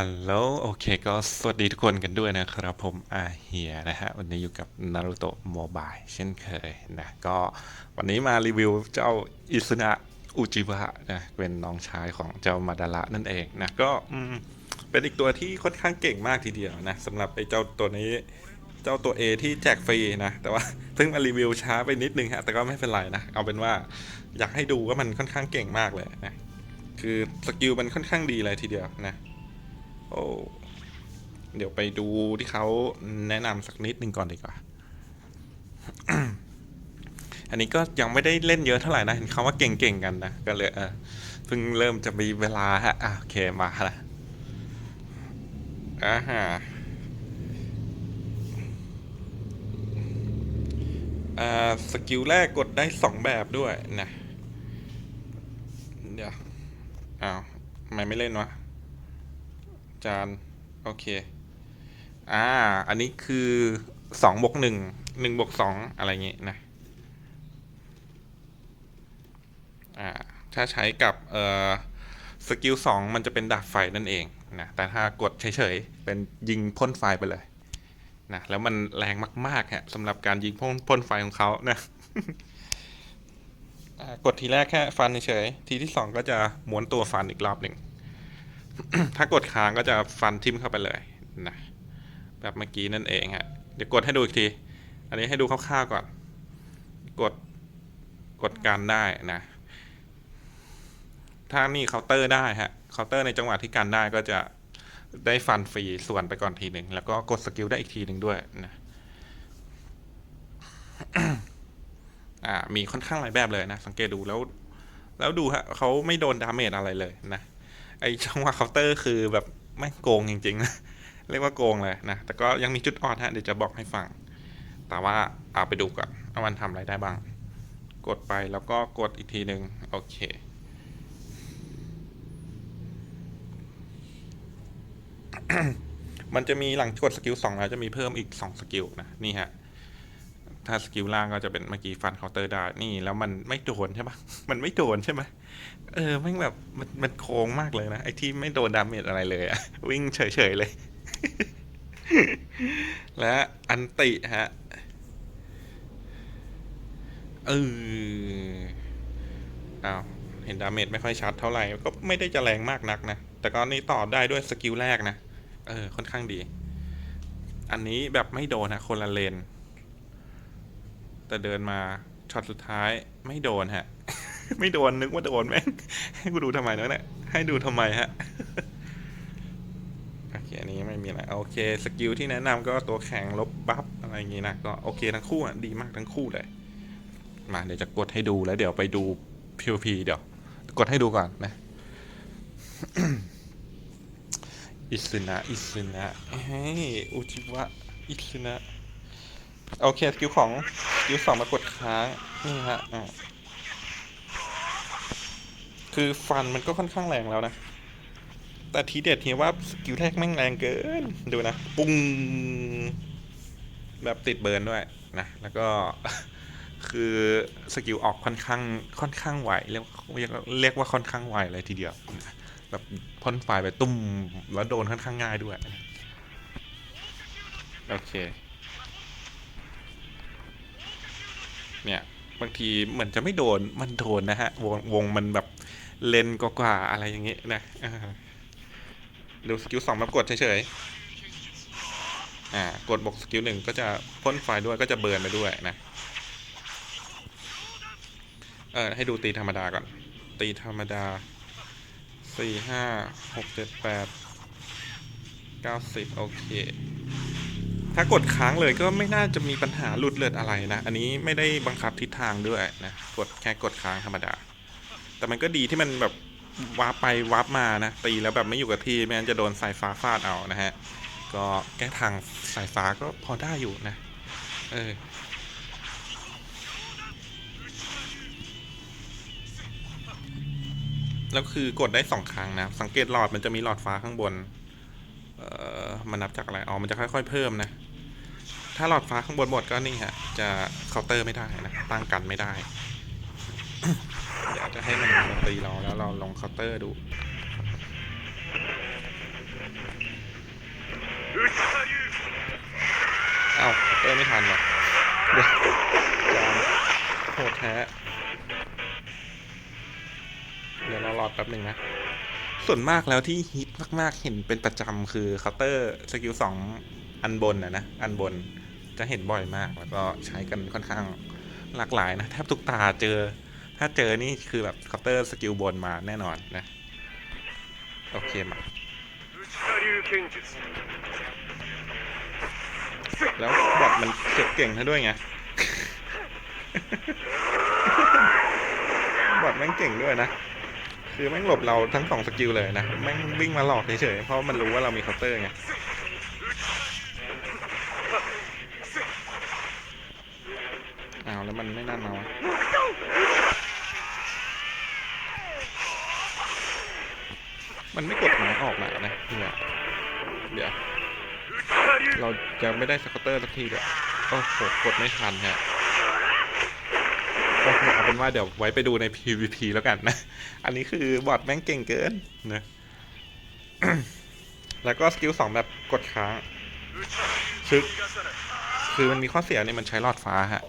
ฮัลโหลโอเคก็สวัสดีทุกคนกันด้วยนะครับผมอาเฮียนะฮะ วันนี้อยู่กับนารูโตะโมบายเช่นเคยนะ ก็วันนี้มารีวิวเจ้าอิซุนะอุจิวะนะ เป็นน้องชายของเจ้ามาดาระนั่นเองนะ ก็อเป็นอีกตัวที่ค่อนข้างเก่งมากทีเดียวนะสำหรับไอ้เจ้าตัวนี้เจ้าตัว A ที่แจกฟรีนะ แต่ว่าเพิ่งมารีวิวช้าไปนิดนึงฮะ แต่ก็ไม่เป็นไรนะ เอาเป็นว่าอยากให้ดูว่ามันค่อนข้างเก่งมากเลยนะ คือสกิลมันค่อนข้างดีเลยทีเดียวนะ อ้ เดี๋ยวไปดูที่เขาแนะนำสักนิดหนึ่งก่อนดีกว่า อันนี้ก็ยังไม่ได้เล่นเยอะเท่าไหร่นะเห็นเขาว่าเก่งๆกันนะ ก็เลยเออเพิ่งเริ่มจะมีเวลาฮะอะโอเคมาละอ่าฮะอ่าสกิลแรกกดได้สองแบบด้วยนะ เดี๋ยวอ้าวทำไมไม่เล่นวะ จานโอเค อ่า อันนี้คือสองบวกหนึ่งหนึ่งบวกสองอะไรเงี้ยนะ อ่า ถ้าใช้กับเอ่อสกิลสองมันจะเป็นดาบไฟนั่นเองนะ แต่ถ้ากดเฉยๆ เป็นยิงพ่นไฟไปเลยนะ แล้วมันแรงมากๆฮะสำหรับการยิงพ่นพ่นไฟของเขานะกดทีแรกแค่ฟันเฉย ทีที่สองก็จะม้วนตัวฟันอีกรอบหนึ่ง ถ้ากดค้างก็จะฟันทิ่มเข้าไปเลยนะแบบเมื่อกี้นั่นเองฮะเดี๋ยวกดให้ดูอีกที อันนี้ให้ดูคร่าวๆก่อน กดกดการได้นะ ถ้านี่เคาน์เตอร์ได้ฮะเคาน์เตอร์ในจังหวะที่การได้ก็จะได้ฟันฟรีส่วนไปก่อนทีหนึ่งแล้วก็กดสกิลได้อีกทีหนึ่งด้วยนะอ่ามีค่อนข้างหลายแบบเลยนะ สังเกตดูแล้ว แล้วดูฮะเขาไม่โดนดาเมจอะไรเลยนะ ไอจังหวะเคาน์เตอร์คือแบบไม่โกงจริงๆนะเรียกว่าโกงเลยนะ แต่ก็ยังมีจุดอ่อนฮะเดี๋ยวจะบอกให้ฟัง แต่ว่าเอาไปดูก่อนว่ามันทำอะไรได้บ้าง กดไปแล้วก็กดอีกทีหนึ่งโอเคมันจะมีหลังกดสกิลสองแล้วจะมีเพิ่มอีกสองสกิลนะนี่ฮะ ถ้าสกิลล่างก็จะเป็นเมื่อกี้ฟันเคาน์เตอร์ได้นี่ แล้วมันไม่โดนใช่ปะมันไม่โดนใช่ไหมเออม่งแบบมันมันโค้งมากเลยนะไอ้ที่ไม่โดนดาเมจอะไรเลยอะวิ่งเฉยๆเลย และอันติฮะเอออ้าวเห็นดาเมจไม่ค่อยชัดเท่าไหร่ ก็ไม่ได้จะแรงมากนักนะ แต่ก็นี่ต่อได้ด้วยสกิลแรกนะ เออ ค่อนข้างดี อันนี้แบบไม่โดนนะคนละเลน แต่เดินมาช็อตสุดท้ายไม่โดนฮะ ไม่โดนนึกว่าโดนแม่งให้กูดูทำไมเนาะเนี่ยให้ดูทำไมฮะโอเคอันนี้ไม่มีอะไรโอเคสกิลที่แนะนำก็ตัวแข็งลบบัฟอะไรอย่างงี้นะก็โอเคทั้งคู่อะดีมากทั้งคู่เลยมาเดี๋ยวจะกดให้ดูแล้วเดี๋ยวไปดู PVP เดี๋ยว กดให้ดูก่อนนะอิซึนะอิซึนะเฮ้ยอุจิวะอิซึนะ โอเคสกิลของสกิลสองมากดค้างนี่ฮะอ่าคือฟันมันก็ค่อนข้างแรงแล้วนะ แต่ทีเด็ดเฮียว่าสกิลแรกแม่งแรงเกิน ดูนะ ปุ้ง แบบติดเบิร์นด้วยนะ แล้วก็คือสกิลออกค่อนข้างค่อนข้างไวเรียกเรียกเรียกว่าค่อนข้างไวเลยทีเดียวแบบพ่นไฟไปตุ้มแล้วโดนค่อนข้างง่ายด้วย โอเค เนี่ย บางทีเหมือนจะไม่โดนมันโดนนะฮะ วงวงมันแบบเลนกว่าๆอะไรอย่างเงี้ยนะดูสกิลสองมากดเฉยๆอ่ากดบวกสกิลหนึ่งก็จะพ่นไฟด้วยก็จะเบิร์นไปด้วยนะเออให้ดูตีธรรมดาก่อน ตีธรรมดาสี่ห้าหกเจ็ดแปดเก้าสิบโอเค ถ้ากดค้างเลยก็ไม่น่าจะมีปัญหาหลุดเลือดอะไรนะ อันนี้ไม่ได้บังคับทิศทางด้วยนะ กดแค่กดค้างธรรมดา แต่มันก็ดีที่มันแบบวาร์ปไปวาร์ปมานะ ตีแล้วแบบไม่อยู่กับที่ไม่งั้นจะโดนสายฟ้าฟาดเอานะฮะ ก็แก้ทางสายฟ้าก็พอได้อยู่นะ เออแล้วคือกดได้สองครั้งนะ สังเกตหลอดมันจะมีหลอดฟ้าข้างบน เอ่อ มันนับจากอะไร อ๋อ มันจะค่อย ๆ เพิ่มนะ ถ้าหลอดฟ้าข้างบนหมดก็นี่ฮะ จะเคาน์เตอร์ไม่ได้นะ ตั้งกันไม่ได้ เดี๋ยวจะให้มันมตีเราแล้วเราลองเคาน์เตอร์ดูเอ้าเคาน์เตอร์ไม่ทันหรอเดี๋ยวจอมโหดแท้เดี๋ยวเรารอดแป๊บหนึ่งนะส่วนมากแล้วที่ฮิตมาก ๆ เห็นเป็นประจำคือเคาน์เตอร์สกิลสองอันบนนะนะ อันบน จะเห็นบ่อยมาก แล้วก็ใช้กันค่อนข้างหลากหลายนะแทบทุกตาเจอ ถ้าเจอนี่คือแบบเคาน์เตอร์สกิลบนมาแน่นอนนะ โอเคมาแล้วบอทมันเก็บเก่งซะด้วยไง บอทแม่งเก่งด้วยนะ คือแม่งหลบเราทั้งสองสกิลเลยนะ แม่งวิ่งมาหลอกเฉยๆ เพราะมันรู้ว่าเรามีเคาน์เตอร์ไง อ้าวแล้ว มันไม่นั่นมาวะมันไม่กดหมายออกมานะเนี่ยเดี๋ยว เราจะไม่ได้สกอตเตอร์สักทีเดียวโอ้โหกดไม่ทันฮะโอเคเอาเป็นว่าเดี๋ยวไว้ไปดูใน PVP แล้วกันนะ อันนี้คือบอทแม่งเก่งเกินนะ แล้วก็สกิลสองแบบกดค้างคือคือมันมีข้อเสียเนี่ยมันใช้หลอดฟ้าฮะ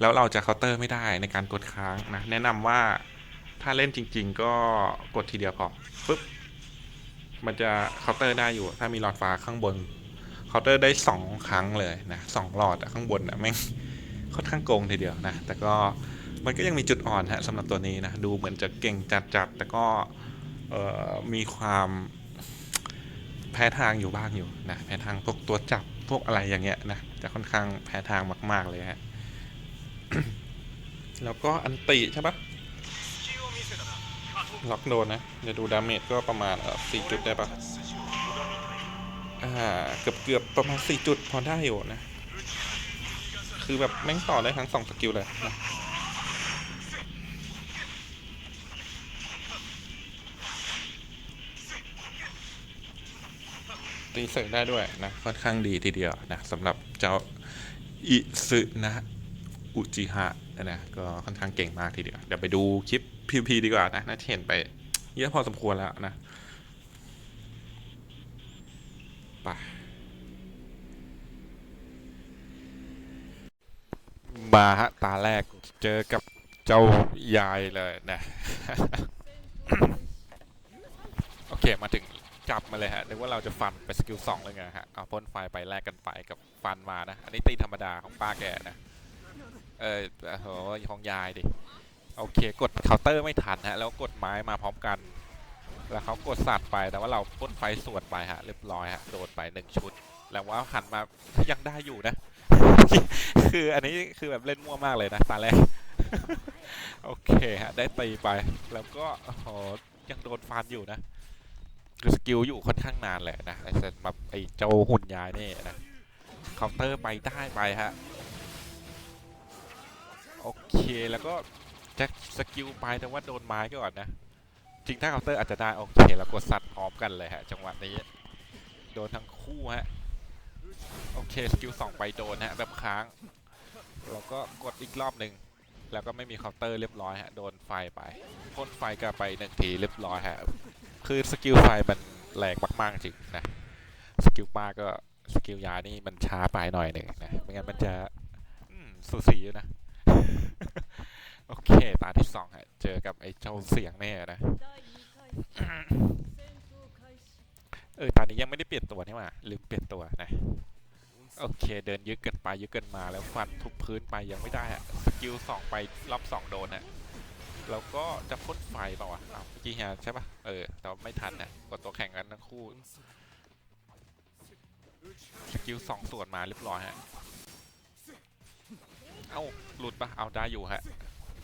แล้วเราจะเคาน์เตอร์ไม่ได้ในการกดค้างนะแนะนำว่าถ้าเล่นจริง ๆ ก็กดทีเดียวพอปึ๊บมันจะเคาน์เตอร์ได้อยู่ ถ้ามีหลอดฟ้าข้างบนเคาน์เตอร์ได้สองครั้งเลยนะสองหลอดข้างบนอะแม่งค่อนข้างโกงทีเดียวนะ แต่ก็มันก็ยังมีจุดอ่อนฮะสำหรับตัวนี้นะ ดูเหมือนจะเก่งจัดๆแต่ก็มีความแพ้ทางอยู่บ้างอยู่นะ แพ้ทางพวกตัวจับพวกอะไรอย่างเงี้ยนะ จะค่อนข้างแพ้ทางมาก ๆ เลยฮะ แล้วก็อันติใช่ปะล็อกโดนนะ เดี๋ยวดูดาเมจก็ประมาณสี่จุดได้ปะอ่า เกือบเกือบประมาณสี่จุดพอได้อยู่นะ คือแบบแม่งต่อได้ทั้งสองสกิลเลยนะตีเสริมได้ด้วยนะค่อนข้างดีทีเดียวนะสำหรับเจ้าอิซึนะ อุจิฮะนะก็ค่อนข้างเก่งมากทีเดียวเดี๋ยวไปดูคลิป PVP ดีกว่านะน่าจะเห็นไปเยอะพอสมควรแล้วนะไปมาฮะตาแรกเจอกับเจ้ายายเลยนะ โอเคมาถึงจับมาเลยฮะนึกว่าเราจะฟันไปสกิลสองเลยไงฮะเอาพ่นไฟไปแลกกันไปกับฟันมานะ อันนี้ตีธรรมดาของป้าแกนะ เออโหของยายดิ โอเค กดเคาน์เตอร์ไม่ทันฮะ แล้วกดไม้มาพร้อมกัน แล้วเขากดสัตว์ไป แต่ว่าเราพ่นไฟสวนไปฮะ เรียบร้อยฮะ โดนไปหนึ่งชุด แล้วว่าหันมายังได้อยู่นะ คืออันนี้คือแบบเล่นมั่วมากเลยนะตาแรก โอเคฮะ ได้ตีไป แล้วก็โหยังโดนฟันอยู่นะ คือสกิลอยู่ค่อนข้างนานแหละนะไอ้สำหรับไอ้เจ้าหุ่นยายนี่นะ เคาน์เตอร์ไปได้ไปฮะ โอเคแล้วก็จะสกิลไปแต่ว่าโดนไม้ก่อนนะ จริงถ้าเคาน์เตอร์อาจจะได้ โอเคแล้วกดสัตว์พร้อมกันเลยฮะ จังหวะนี้ โดนทั้งคู่ฮะ โอเคสกิลสองไปโดนฮะ แบบค้าง แล้วก็กดอีกรอบหนึ่งแล้วก็ไม่มีเคาน์เตอร์เรียบร้อยฮะ โดนไฟไปพ่นไฟกลับไปหนึ่งทีเรียบร้อยฮะ คือสกิลไฟมันแรงมากๆจริงนะ สกิลป้าก็สกิลยานี่มันช้าไปหน่อยหนึ่งนะ ไม่งั้นมันจะสูสีอยู่นะ โอเค ตาที่สองฮะ เจอกับไอ้เจ้าเสียงเนี่ยนะ เออ ตอนนี้ยังไม่ได้เปลี่ยนตัวนี่หว่าลืมเปลี่ยนตัวนะ โอเค เดินยึกกันไปยึกกันมาแล้วฟันทุบพื้นไปยังไม่ได้อะสกิลสองไปรอบสองโดนอะแล้วก็จะพ่นไฟเปล่าวะอ้าวเมื่อกี้เฮียใช่ปะเออ แต่ว่าไม่ทันนะกดตัวแข่งกันทั้งคู่ สกิลสองส่วนมาเรียบร้อยฮะ เอ้าหลุดปะเอาได้อยู่ฮะ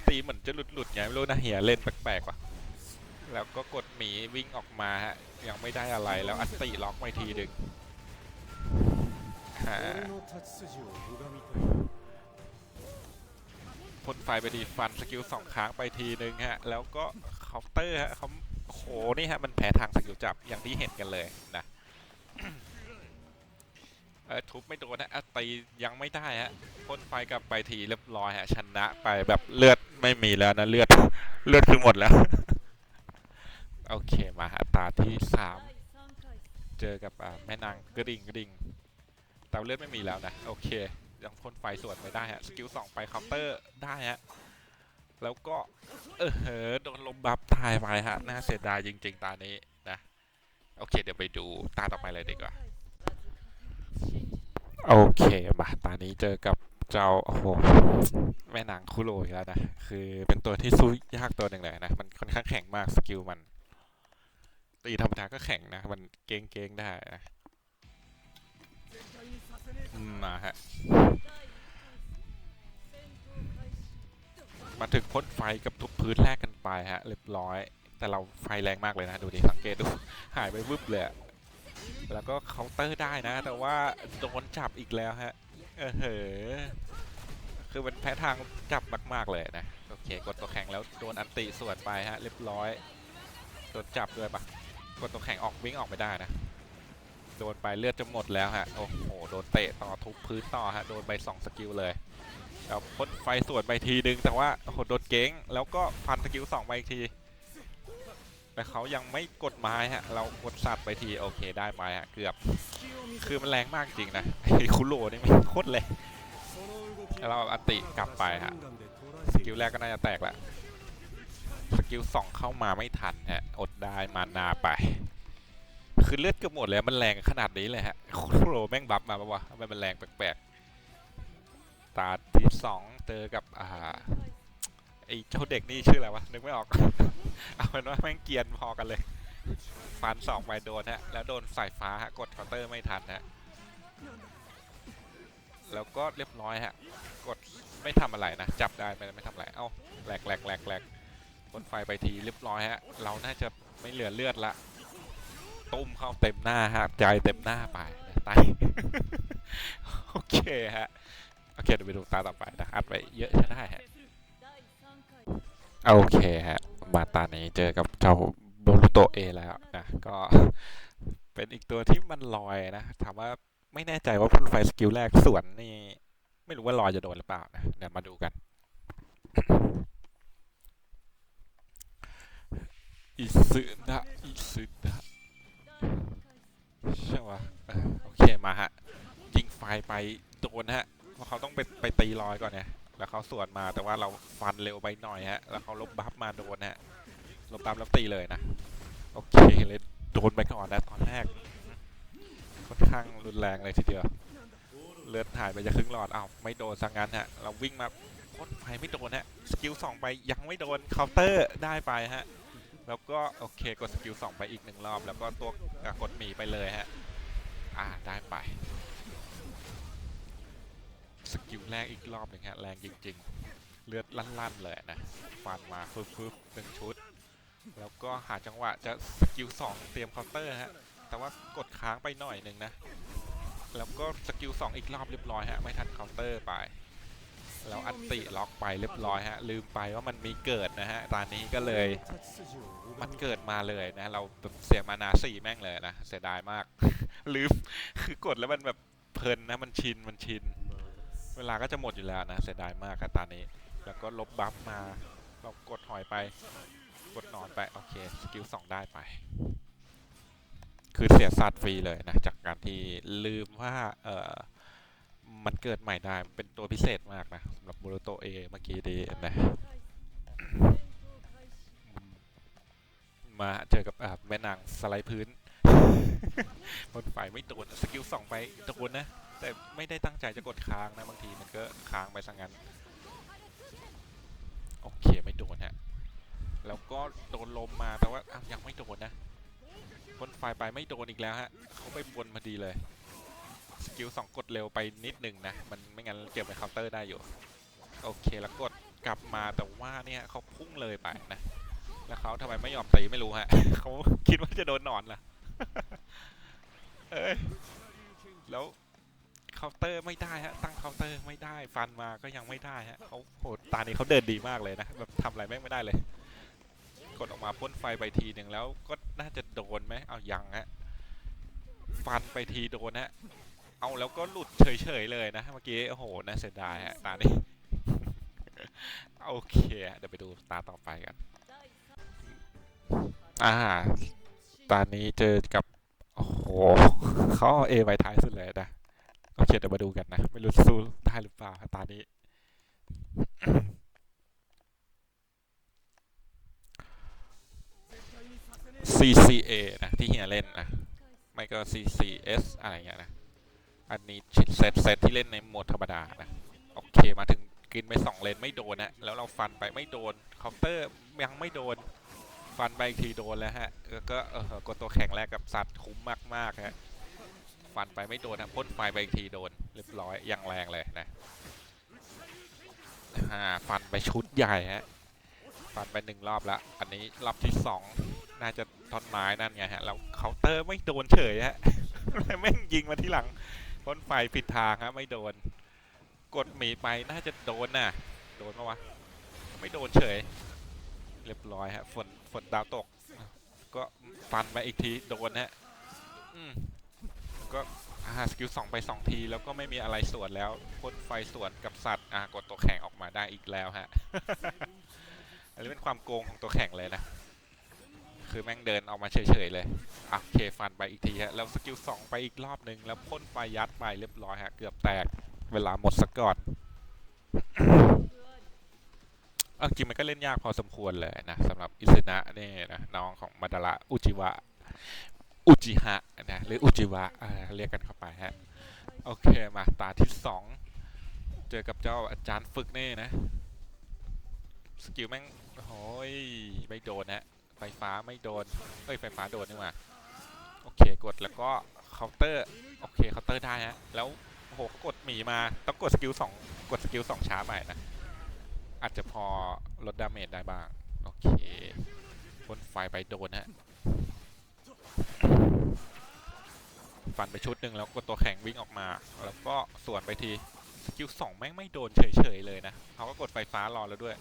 ตีเหมือนจะหลุดหลุดไงไม่รู้นะเฮียเล่นแปลกๆว่ะแล้วก็กดหมีวิ่งออกมาฮะ ยังไม่ได้อะไรแล้วอัตติล็อกไม่ทีดึงพ่นไฟไปทีฟันสกิลสองครั้งไปทีนึงฮะ แล้วก็เคาน์เตอร์ฮะเขาโหนี่ฮะ มันแพ้ทางสกิลจับอย่างที่เห็นกันเลยนะ เออทุบไม่โดนนะอะตียังไม่ได้ฮะพ่นไฟกลับไปทีเรียบร้อยฮะชนะไปแบบเลือดไม่มีแล้วนะเลือดเลือดคือหมดแล้ว โอเคมาฮะตาที่สามเจอกับแม่นางกระดิ่งกระดิ่งแต่เลือดไม่มีแล้วนะโอเคยังพ่นไฟสวนไปได้ฮะสกิลสองไปเคาน์เตอร์ได้ฮะแล้วก็เออเหอโดนลมบัฟตายไปฮะน่าเสียดายจริง ๆ ตานี้นะโอเคเดี๋ยวไปดูตาต่อไปเลยดีกว่า โอเคมาตานี้เจอกับเจ้าโอ้โหแม่นางคุโรอีกแล้วนะ คือเป็นตัวที่สู้ยากตัวหนึ่งเลยนะ มันค่อนข้างแข็งมากสกิลมัน ตีธรรมดาก็แข็งนะ มันเก้งเก้งๆได้นะอืมมาฮะ มาถึงพ่นไฟกับทุบพื้นแรกกันไปฮะ เรียบร้อย แต่เราไฟแรงมากเลยนะ ดูดิสังเกตดู หายไปวึบเลยอะ แล้วก็เคาน์เตอร์ได้นะ แต่ว่าโดนจับอีกแล้วฮะ เออเหอคือมันแพ้ทางจับมากๆเลยนะ โอเค กดตัวแข็งแล้วโดนอันติสวนไปฮะ เรียบร้อย โดนจับด้วยปะกดตัวแข็งออกวิ่งออกไม่ได้นะ โดนไปเลือดจะหมดแล้วฮะ โอ้โห โดนเตะต่อทุบพื้นต่อฮะ โดนไปสองสกิลเลยแล้วพ่นไฟสวนไปทีนึง แต่ว่าโอ้โห โดนเก้ง แล้วก็ฟันสกิลสองไปอีกที แต่เขายังไม่กดไม้ฮะ เรากดสัตว์ไปทีโอเคได้ไปฮะเกือบ คือมันแรงมากจริงนะคุโรนี่มันโคตรแรงแล้วเราอติกลับไปฮะสกิลแรกก็น่าจะแตกละสกิลสองเข้ามาไม่ทันฮะอดได้มานาไป คือเลือดเกือบหมดแล้วมันแรงขนาดนี้เลยฮะคุโรแม่งบัฟมาปะวะทำไมมันแรงแปลกๆตาที่สองเจอกับอ่า ไอ้เจ้าเด็กนี่ชื่ออะไรวะ นึกไม่ออก เอาเป็นว่าแม่งเกียนพอกันเลย ฟันสองไปโดนฮะ แล้วโดนสายฟ้าฮะ กดเคาน์เตอร์ไม่ทันฮะ แล้วก็เรียบร้อยฮะ กดไม่ทำอะไรนะ จับได้ไม่ไม่ทำอะไร เอ้าแหลกแหลกแหลกแหลกพ่นไฟไปทีเรียบร้อยฮะ เราน่าจะไม่เหลือเลือดละ ตุ้มเข้าเต็มหน้าฮะใจเต็มหน้าไปตายโอเคฮะ โอเคเดี๋ยวไปดูตาต่อไปนะอัดไปเยอะใช่ได้ฮะ โอเคฮะ มาตานี้เจอกับเจ้าโบรุโตเอแล้วนะ ก็เป็นอีกตัวที่มันลอยนะ ถามว่าไม่แน่ใจว่าพ่นไฟสกิลแรกสวนนี่ ไม่รู้ว่าลอยจะโดนหรือเปล่านะ เดี๋ยวมาดูกันอิซึนะอิซึนะใช่ปะโอเคมาฮะ ยิงไฟไปโดนฮะ เพราะเขาต้องไปไปตีลอยก่อนเนี่ย แล้วเขาสวนมาแต่ว่าเราฟันเร็วไปหน่อยฮะ แล้วเขาลบบัฟมาโดนฮะลบบัฟล้วตีเลยนะ โอเคเลยโดนไปก่อนนะตอนแรกค่อนข้างรุนแรงเลยทีเดียว เลือดหายไปจะครึ่งหลอดอ้าวไม่โดนสังงั้นฮะ เราวิ่งมาพ่นไฟไม่โดนฮะ สกิลสองไปยังไม่โดนเคาน์เตอร์ได้ไปฮะ แล้วก็โอเคกดสกิลสองไปอีกหนึ่งรอบ แล้วก็ตัวกดหมีไปเลยฮะ อ่าได้ไป กิลแรกอีกรอบหนึ่งฮะแรงจริง ๆ เลือดลั่นๆเลยนะฟันมาปึ๊บๆหนึ่งชุด แล้วก็หาจังหวะจะสกิลสองเตรียมเคาน์เตอร์ฮะแต่ว่ากดค้างไปหน่อยหนึ่งนะ แล้วก็สกิลสองอีกรอบเรียบร้อยฮะไม่ทันเคาน์เตอร์ไปแล้วอันติล็อกไปเรียบร้อยฮะ ลืมไปว่ามันมีเกิดนะฮะตอนนี้ก็เลย มันเกิดมาเลยนะ เราเสียมานาสี่แม่งเลยนะ เสียดายมาก ลืมคือกดแล้วมันแบบเพลินนะ มันชินมันชิน เวลาก็จะหมดอยู่แล้วนะเสียดายมากครับตอนนี้ แล้วก็ลบบัฟมาเรากดหอยไป กดนอนไป โอเค สกิลสองได้ไป คือเสียสัตว์ฟรีเลยนะ จากการที่ลืมว่า เออมันเกิดใหม่ได้มันเป็นตัวพิเศษมากนะสำหรับบูโรโตเอเมื่อกี้ดีนะ มาเจอกับแม่นางสไลด์พื้นบนไฟไม่โดนสกิลสองไปโดนนะ แต่ไม่ได้ตั้งใจจะกดค้างนะบางทีมันก็ค้างไปซะงั้น โอเคไม่โดนฮะ แล้วก็โดนลมมาแต่ว่าอ้าวยังไม่โดนนะบนไฟไปไม่โดนอีกแล้วฮะเขาไปบนมาดีเลย สกิลสองกดเร็วไปนิดหนึ่งนะ มันไม่งั้นเก็บไปเคาน์เตอร์ได้อยู่ โอเคแล้วกดกลับมาแต่ว่าเนี่ยเขาพุ่งเลยไปนะแล้วเขาทำไมไม่ยอมตีไม่รู้ฮะเขาคิดว่าจะโดนหนอนล่ะเอ้ยแล้ว เคาน์เตอร์ไม่ได้ฮะตั้งเคาน์เตอร์ไม่ได้ฟันมาก็ยังไม่ได้ฮะเขาโหตานี้เขาเดินดีมากเลยนะแบบทำอะไรแม่งไม่ได้เลย กดออกมาพ่นไฟไปทีหนึ่งแล้วก็น่าจะโดนไหมเอายังฮะฟันไปทีโดนฮะเอาแล้วก็หลุดเฉยๆเลยนะเมื่อกี้โอ้โหน่าเสียดายฮะตานี้โอเคเดี๋ยวไปดูตาต่อไปกันอ่าตอนนี้เจอกับโอ้โหเขาเอาเอไว้ท้ายสุดเลยนะ โอเคเดี๋ยวมาดูกันนะ ไม่รู้สู้ได้หรือเปล่าตานี้ CCA นะ ที่เฮียเล่นนะ ไม่ก็ CCS อะไรเงี้ยนะ อันนี้เซตเซตที่เล่นในโหมดธรรมดานะ โอเคมาถึงกินไปสองเลนไม่โดนนะ แล้วเราฟันไปไม่โดนเคาน์เตอร์ยังไม่โดน ฟันไปอีกทีโดนแล้วฮะ แล้วก็เออกดตัวแข็งแรกกับสัตว์คุ้มมากๆฮะ ฟันไปไม่โดนนะพ่นไฟไปอีกทีโดนเรียบร้อยอยังแรงเลยนะอ่าฟันไปชุดใหญ่ฮะฟันไปหนึ่งรอบละอันนี้รอบที่สองน่าจะท่อนไม้นั่นไงฮะแล้วเคาน์เตอร์ไม่โดนเฉยฮะแม่งยิงมาที่หลังพ่นไฟผิดทางฮะไม่โดน กดหมีไปน่าจะโดนน่ะ โดนปะวะไม่โดนเฉย เรียบร้อยฮะฝนฝนดาวตก ก็ฟันมาอีกทีโดนฮะอืม ก็อ่าสกิลสองไปสองที แล้วก็ไม่มีอะไรสวนแล้วพ่นไฟสวนกับสัตว์อ่ากดตัวแข็งออกมาได้อีกแล้วฮะ อันนี้เป็นความโกงของตัวแข็งเลยนะ คือแม่งเดินออกมาเฉยๆเลยอะโอเคฟันไปอีกทีฮะ แล้วสกิลสองไปอีกรอบหนึ่งแล้วพ่นไฟยัดไปเรียบร้อยฮะ เกือบแตกเวลาหมดซะก่อนเอาจริงมันก็เล่นยากพอสมควรเลยนะสำหรับอิซึนะนี่นะน้องของมาดาระอุจิวะ อุจิฮะนะหรืออุจิวะเรียกกันเข้าไปฮะโอเคมาตาที่สองเจอกับเจ้าอาจารย์ฝึกนี่นะสกิลแม่งโอ้ยไม่โดนนะไฟฟ้าไม่โดนเอ้ยไฟฟ้าโดนนี่หว่าโอเคกดแล้วก็เคาน์เตอร์โอเคเคาน์เตอร์ได้ฮะแล้วโอ้โหกดหมีมาต้องกดสกิลสองกดสกิลสองช้าใหม่นะอาจจะพอลดดาเมจได้บ้างโอเคพ่นไฟไปโดนฮะ ฟันไปชุดหนึ่งแล้วก็ตัวแข็งวิ่งออกมา แล้วก็สวนไปทีสกิลสองแม่งไม่โดนเฉยๆเลยนะเขาก็กดไฟฟ้ารอแล้วด้วย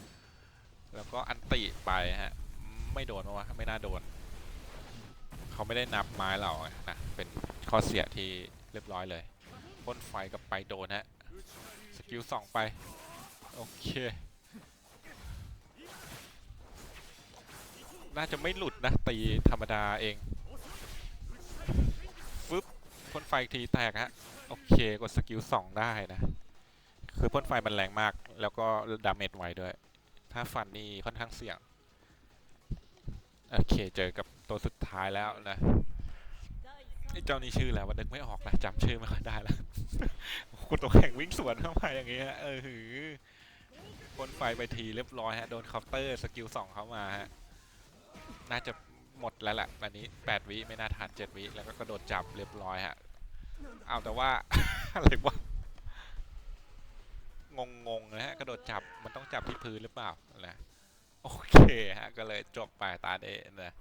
แล้วก็อันติไปฮะ ไม่โดนวะไม่น่าโดน เขาไม่ได้นับไม้เรานะเป็นข้อเสียที่เรียบร้อยเลยพ่นไฟกับไปโดนฮะสกิลสองไป โอเคน่าจะไม่หลุดนะ ตีธรรมดาเอง พ่นไฟทีแตกฮะโอเคกดสกิลสองได้นะ คือพ่นไฟมันแรงมาก แล้วก็ดาเมจไวด้วย ถ้าฟันนี่ค่อนข้างเสี่ยง โอเคเจอกับตัวสุดท้ายแล้วนะไอ้เจ้านี่ชื่อแล้ววันนึกไม่ออกนะจำชื่อไม่ค่อยได้แล้วคุณตัวแข่งวิ่งสวนเข้ามาอย่างเงี้ยเออหือพ่นไฟไปทีเรียบร้อยฮะโดนเคาน์เตอร์สกิลสองเข้ามาฮะน่าจะหมดแล้วแหละวันนี้ 8 วิไม่น่าทัน7วิแล้วก็กระโดดจับเรียบร้อยฮะ เอาแต่ว่า อะไรวะ งงงๆนะฮะ กระโดดจับ มันต้องจับที่พื้นหรือเปล่านะโอเคฮะ ก็เลยจบไปตาเดนะ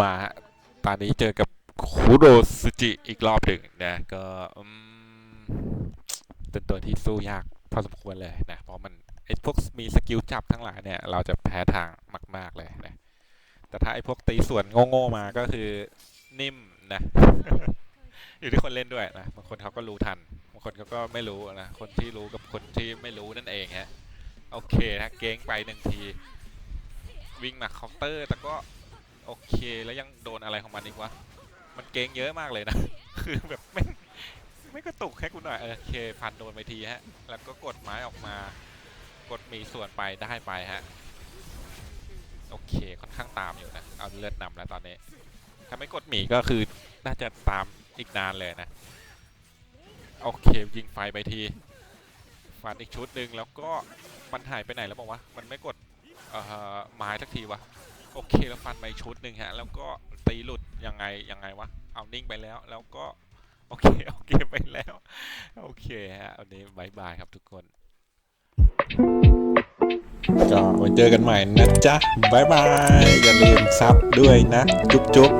มาตอนนี้เจอกับคุโรสุจิอีกรอบหนึ่งนะ ก็เป็นตัวที่สู้ยากพอสมควรเลยนะ เพราะมันไอ้พวกมีสกิลจับทั้งหลายเนี่ย เราจะแพ้ทางมาก ๆเลยนะ แต่ถ้าไอ้พวกตีส่วนโง่ๆมาก็คือนิ่ม นะ อยู่ที่คนเล่นด้วยนะ บางคนเขาก็รู้ทัน บางคนเขาก็ไม่รู้นะ คนที่รู้กับคนที่ไม่รู้นั่นเองฮะ โอเคนะเก้งไปหนึ่งที วิ่งมาเคาน์เตอร์ แต่ก็โอเค แล้วยังโดนอะไรของมันอีกวะ มันเก้งเยอะมากเลยนะ คือแบบไม่ไม่กระตุกแค่กูหน่อยเออโอเคพันโดนไปทีฮะ แล้วก็กดไม้ออกมา กดมีส่วนไปได้ไปฮะ โอเค ค่อนข้างตามอยู่นะ เอาเลือดนำแล้วตอนนี้ ถ้าไม่กดหมีก็คือน่าจะตามอีกนานเลยนะ โอเคยิงไฟไปทีฟันอีกชุดหนึ่งแล้วก็มันหายไปไหนแล้วบอกว่ามันไม่กดเอ่อไม้ทักทีวะโอเคแล้วฟันไปชุดหนึ่งฮะ แล้วก็ตีหลุดยังไงยังไงวะเอานิ่งไปแล้วแล้วก็โอเคโอเคไปแล้ว โอเคฮะวันนี้บายบายครับทุกคน ก็ไว้เจอกันใหม่นะจ๊ะบายบาย อย่าลืมซับด้วยนะ จุ๊บจุ๊บ